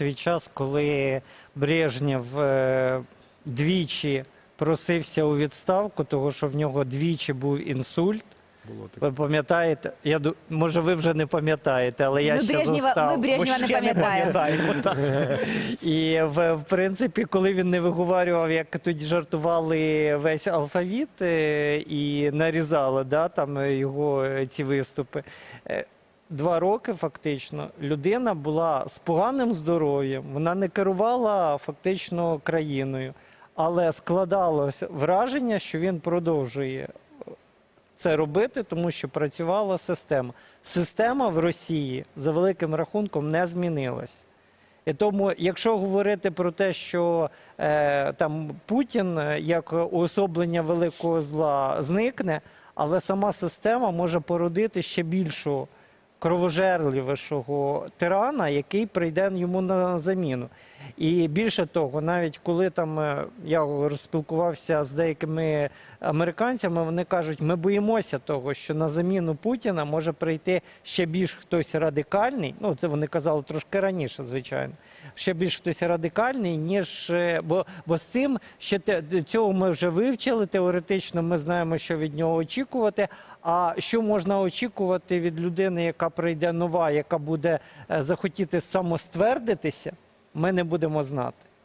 свій час, коли Брежнєв е, двічі просився у відставку, тому що в нього двічі був інсульт. Було таке. Ви пам'ятаєте? Я ду- може, ви вже не пам'ятаєте, але я Ми ще Брежнєва- застав. ми Брежнєва не ще пам'ятаємо. пам'ятаємо, так. І в, в принципі, коли він не виговарював, як тоді жартували весь алфавіт е, і нарізали да, там е, його е, ці виступи. е, Два роки фактично людина була з поганим здоров'ям, вона не керувала фактично країною, але складалося враження, що він продовжує це робити, тому що працювала система. Система в Росії за великим рахунком не змінилась. І тому, якщо говорити про те, що е, там Путін е, як уособлення великого зла зникне, але сама система може породити ще більшого кровожерливішого тирана, який прийде йому на заміну. І більше того, навіть коли там е, я розпілкувався з деякими американцями, вони кажуть, ми боїмося того, що на заміну Путіна може прийти ще більш хтось радикальний. Ну це вони казали трошки раніше, звичайно. Ще більш хтось радикальний, ніж е, бо, бо з цим ще цього ми вже вивчили. Теоретично ми знаємо, що від нього очікувати. А що можна очікувати від людини, яка прийде нова, яка буде е, захотіти самоствердитися, ми не будемо знати.